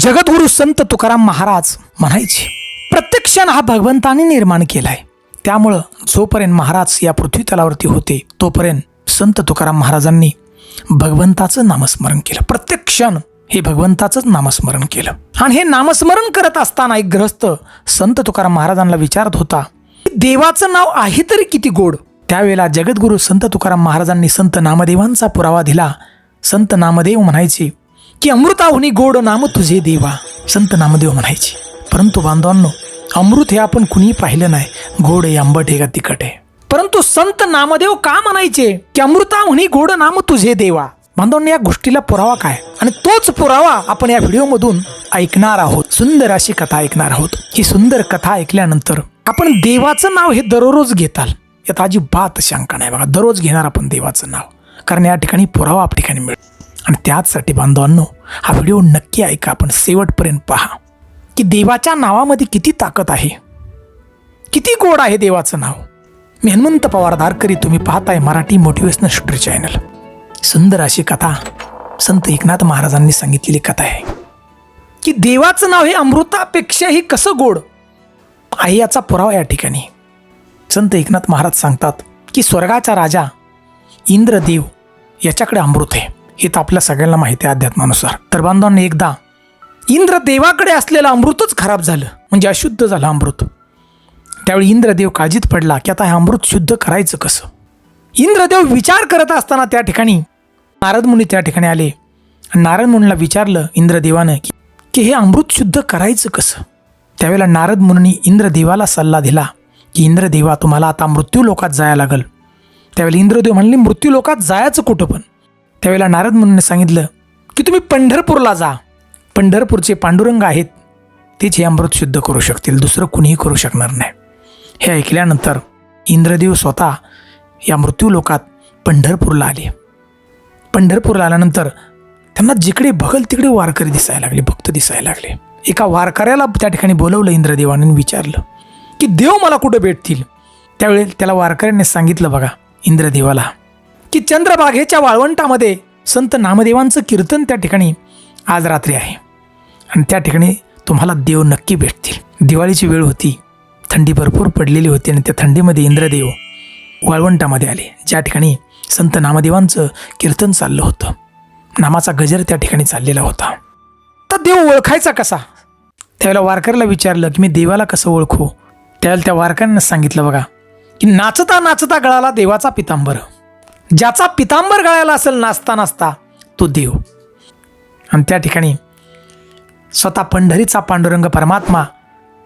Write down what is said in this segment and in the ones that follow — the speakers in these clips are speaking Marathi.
जगद्गुरु संत तुकाराम महाराज म्हणायचे प्रत्येक क्षण हा भगवंताने निर्माण केलाय. त्यामुळं जोपर्यंत महाराज या पृथ्वी तलावरती होते तोपर्यंत संत तुकाराम महाराजांनी भगवंताचं नामस्मरण केलं. प्रत्येक क्षण हे भगवंताचंच नामस्मरण केलं. आणि हे नामस्मरण करत असताना एक ग्रस्त संत तुकाराम महाराजांना विचारत होता देवाचं नाव आहे तरी किती गोड? त्यावेळेला जगद्गुरु संत तुकाराम महाराजांनी संत नामदेवांचा पुरावा दिला. संत नामदेव म्हणायचे की अमृताहुनी गोड नाम तुझे देवा संत नामदेव म्हणायचे. परंतु बांधवांनो अमृत हे आपण कुणी पाहिलं नाही गोड आहे आंबट आहे का तिखट आहे परंतु संत नामदेव का म्हणायचे की अमृताहुनी गोड नाम तुझे देवा? बांधवांनी या गोष्टीला पुरावा काय? आणि तोच पुरावा आपण या व्हिडिओमधून ऐकणार आहोत. सुंदर अशी कथा ऐकणार आहोत. ही सुंदर कथा ऐकल्यानंतर आपण देवाचं नाव हे दररोज घेताल. यात अजिबात शंका नाही बघा. दररोज घेणार आपण देवाचं नाव. कारण या ठिकाणी पुरावा आप ठिकाणी मिळतो. आणि त्याचसाठी बांधवांनो हा व्हिडिओ नक्की ऐका. आपण शेवटपर्यंत पहा की देवाच्या नावामध्ये किती ताकद आहे. किती गोड आहे देवाचं नाव. मी हनुमंत पवार दारकरी तुम्ही पाहताय मराठी मोटिवेशनल स्टोरी चॅनल सुंदर अशी कथा संत एकनाथ महाराजांनी सांगितलेली कथा आहे की देवाचं नाव हे अमृतापेक्षाही कसं गोड? आहे याचा पुरावा या ठिकाणी. संत एकनाथ महाराज सांगतात की स्वर्गाचा राजा इंद्रदेव याच्याकडे अमृत आहे. हे तर आपल्या सगळ्यांना माहिती आहे अध्यात्मानुसार. तर बांधवांनी एकदा इंद्रदेवाकडे असलेलं अमृतच खराब झालं. म्हणजे अशुद्ध झालं अमृत. त्यावेळी इंद्रदेव काळजीत पडला की आता हे अमृत शुद्ध करायचं कसं? इंद्रदेव विचार करत असताना त्या ठिकाणी नारद मुनी त्या ठिकाणी आले. नारद मुनीला विचारलं इंद्रदेवानं की की हे अमृत शुद्ध करायचं कसं? त्यावेळेला नारद मुनी इंद्रदेवाला सल्ला दिला की इंद्रदेवा तुम्हाला आता मृत्यू लोकात जायला लागल. त्यावेळेला इंद्रदेव म्हणले मृत्यू लोकात जायचं कुठं पण? त्यावेळेला नारद मुनीने सांगितलं की तुम्ही पंढरपूरला जा. पंढरपूरचे पांडुरंग आहेत. तेच हे अमृत शुद्ध करू शकतील. दुसरं कुणीही करू शकणार नाही. हे ऐकल्यानंतर इंद्रदेव स्वतः या मृत्यू लोकात पंढरपूरला आले. पंढरपूरला आल्यानंतर त्यांना जिकडे बघल तिकडे वारकरी दिसायला लागले भक्त दिसायला लागले. एका वारकऱ्याला त्या ठिकाणी बोलवलं इंद्रदेवाने विचारलं की देव मला कुठं भेटतील? त्यावेळी त्याला वारकऱ्याने सांगितलं बघा इंद्रदेवाला की चंद्रबाघेच्या वाळवंटामध्ये संत नामदेवांचं कीर्तन त्या ठिकाणी आज रात्री आहे. आणि त्या ठिकाणी तुम्हाला देव नक्की भेटतील. दिवाळीची वेळ होती. थंडी भरपूर पडलेली होती आणि त्या थंडीमध्ये इंद्रदेव वाळवंटामध्ये आले ज्या ठिकाणी संत नामदेवांचं कीर्तन चाललं होतं. नामाचा गजर त्या ठिकाणी चाललेला होता. तर देव ओळखायचा कसा? त्यावेळेला वारकऱ्याला विचारलं की मी देवाला कसं ओळखू? त्यावेळेला त्या वारकऱ्यांना सांगितलं बघा की नाचता नाचता गळाला देवाचा पितांबर. ज्याचा पितांबर गळायला असेल नाचता नाचता तो देव. आणि त्या ठिकाणी स्वतः पंढरीचा पांडुरंग परमात्मा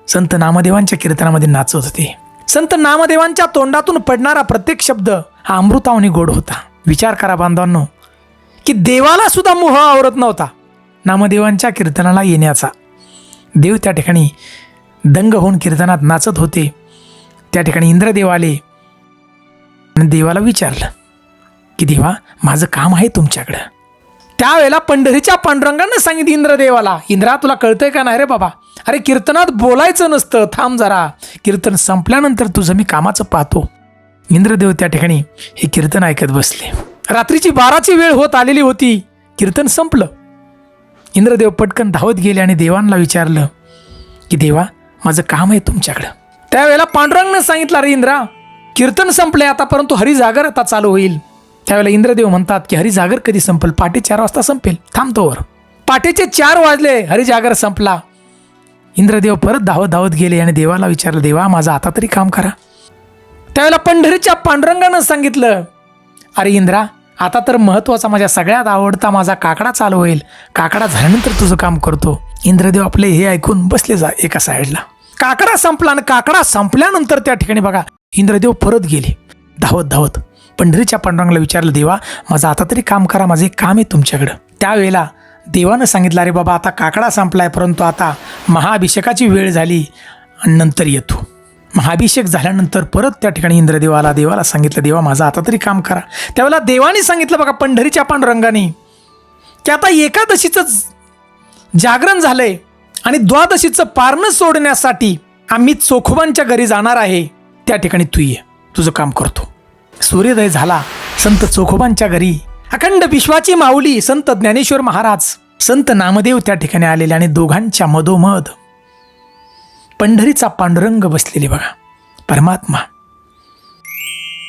संत नामदेवांच्या कीर्तनामध्ये नाचत होते. संत नामदेवांच्या तोंडातून पडणारा प्रत्येक शब्द हा अमृतावनी गोड होता. विचार करा बांधवांनो की देवाला सुद्धा मोह आवरत नव्हता नामदेवांच्या कीर्तनाला येण्याचा. देव त्या ठिकाणी दंग होऊन कीर्तनात नाचत होते. त्या ठिकाणी इंद्रदेव आले आणि देवाला विचारलं की देवा माझं काम आहे तुमच्याकडं. त्यावेळेला पंढरीच्या पांडुरंगानं सांगितलं इंद्रदेवाला इंद्रा तुला कळतंय का नाही रे बाबा? अरे कीर्तनात बोलायचं नसतं थांब जरा. कीर्तन संपल्यानंतर तुझं मी कामाचं पाहतो. इंद्रदेव त्या ठिकाणी हे कीर्तन ऐकत बसले. रात्रीची बाराची वेळ होत आलेली होती. कीर्तन संपलं. इंद्रदेव पटकन धावत गेले आणि देवांना विचारलं की देवा माझं काम आहे तुमच्याकडं. त्यावेळेला पांडुरंगनं सांगितलं अरे इंद्रा कीर्तन संपले आता परंतु हरिजागर आता चालू होईल. त्यावेळेला इंद्रदेव म्हणतात की हरिजागर कधी संपेल? पाटे चार वाजता संपेल. थांबतोवर पाटेचे चार वाजले हरिजागर संपला. इंद्रदेव परत धावत धावत गेले आणि देवाला विचारलं देवा माझं आता तरी काम करा. त्यावेळेला पंढरीच्या पांडुरंगानं सांगितलं अरे इंद्रा आता तर महत्त्वाचा माझ्या सगळ्यात आवडता माझा काकडा चालू होईल. काकडा झाल्यानंतर तुझं काम करतो. इंद्रदेव आपले हे ऐकून बसले जा एका साईडला. काकडा संपला आणि काकडा संपल्यानंतर त्या ठिकाणी बघा इंद्रदेव परत गेले. धावत धावत पंढरीच्या पांडुरंगाला विचारलं देवा माझं आता तरी काम करा माझं एक काम आहे तुमच्याकडं. त्यावेळेला देवानं सांगितलं अरे बाबा आता काकडा संपलाय परंतु आता महाअभिषेकाची वेळ झाली आणि नंतर येतो. महाभिषेक झाल्यानंतर परत त्या ठिकाणी इंद्रदेवाला देवाला सांगितलं देवा माझं आता तरी काम करा. त्यावेळेला देवाने सांगितलं बघा पंढरीच्या पांडुरंगाने की आता एकादशीचं जागरण झालंय आणि द्वादशीचं पारणं सोडण्यासाठी आम्ही चोखोबांच्या घरी जाणार आहे. त्या ठिकाणी तू ये तुझं काम करतो. सूर्योदय झाला. संत चोखोबांच्या घरी. अखंड विश्वाची माऊली संत ज्ञानेश्वर महाराज. संत नामदेव त्या ठिकाणी आलेले आणि दोघांच्या मधोमध. पंढरीचा पांडुरंग बसलेले बघा. परमात्मा.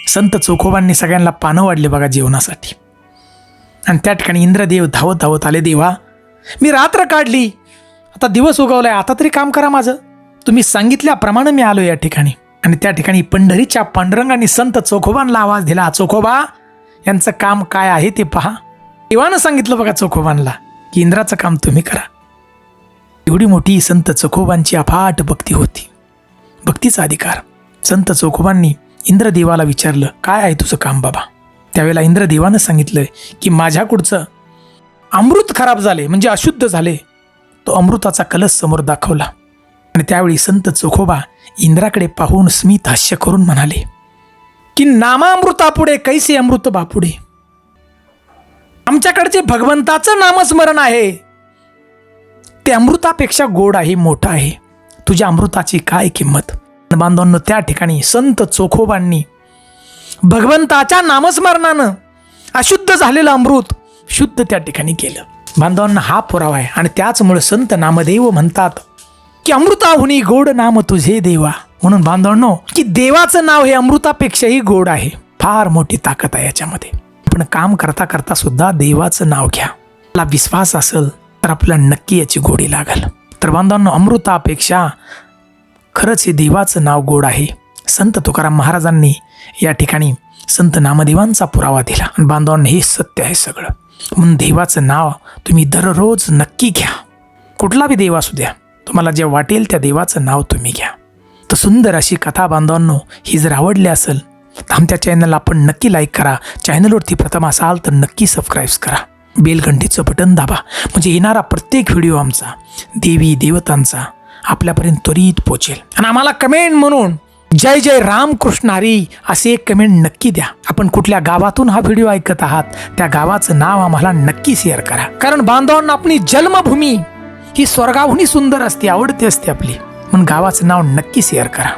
संत चोखोबांनी सगळ्यांना पानं वाढले बघा जेवणासाठी आणि त्या ठिकाणी इंद्रदेव धावत धावत आले देवा मी रात्र काढली. आता दिवस उगवलाय आता तरी काम करा माझं. तुम्ही सांगितल्याप्रमाणे मी आलो या ठिकाणी. आणि त्या ठिकाणी पंढरीच्या पांडुरंगाने संत चोखोबांना आवाज दिला चोखोबा यांचं काम काय आहे ते पहा. देवानं सांगितलं बघा चोखोबांना की इंद्राचं काम तुम्ही करा. एवढी मोठी संत चोखोबांची अफाट भक्ती होती. भक्तीचा अधिकार. संत चोखोबांनी इंद्रदेवाला विचारलं काय आहे तुझं काम बाबा? त्यावेळेला इंद्रदेवानं सांगितलं की माझ्याकडचं अमृत खराब झाले म्हणजे अशुद्ध झाले. तो अमृताचा कलश समोर दाखवला. आणि त्यावेळी संत चोखोबा इंद्राकडे पाहून स्मित हास्य करून म्हणाले की नामामृतापुढे कैसे अमृत बापुढे? आमच्याकडचे भगवंताचं नामस्मरण आहे. ते अमृतापेक्षा गोड आहे मोठं आहे. तुझ्या अमृताची काय किंमत? बांधवांनो त्या ठिकाणी संत चोखोबांनी भगवंताच्या नामस्मरणानं अशुद्ध झालेलं अमृत शुद्ध त्या ठिकाणी केलं. बांधवांना हा पुरावा आहे आणि त्याचमुळे संत नामदेव म्हणतात की अमृताहुनी गोड नाम तुझे देवा. म्हणून बांधवांनो की देवाचं नाव हे अमृतापेक्षाही गोड आहे. फार मोठी ताकद आहे याच्यामध्ये. पण काम करता करता सुद्धा देवाचं नाव घ्या. आपला विश्वास असेल तर आपल्याला नक्की याची गोडी लागल. तर बांधवांनो अमृतापेक्षा खरंच हे देवाचं नाव गोड आहे. संत तुकाराम महाराजांनी या ठिकाणी संत नामदेवांचा पुरावा दिला. आणि बांधवांना हे सत्य आहे सगळं. म्हणून देवाचं नाव तुम्ही दररोज नक्की घ्या. कुठला बी देव असू द्या. तुम्हाला जे वाटेल त्या देवाचं नाव तुम्ही घ्या. तर सुंदर अशी कथा बांधवांनो ही जर आवडली असेल तर आमच्या चॅनलला आपण नक्की लाईक करा. चॅनलवरती प्रथम असाल तर नक्की सबस्क्राईब करा. बेलघंटीचं बटन दाबा. म्हणजे येणारा प्रत्येक व्हिडिओ आमचा देवी देवतांचा आपल्यापर्यंत त्वरित पोचेल आणि आम्हाला कमेंट म्हणून जय जय रामकृष्ण हरी असे एक कमेंट नक्की द्या. आपण कुठल्या गावातून हा व्हिडिओ ऐकत आहात त्या गावाचं नाव आम्हाला नक्की शेअर करा. कारण बांधवांना आपली जन्मभूमी ही स्वर्गाहूनही सुंदर असते आवडते असते आपली. म्हणून गावाचं नाव नक्की शेअर करा.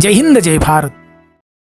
जय हिंद जय भारत.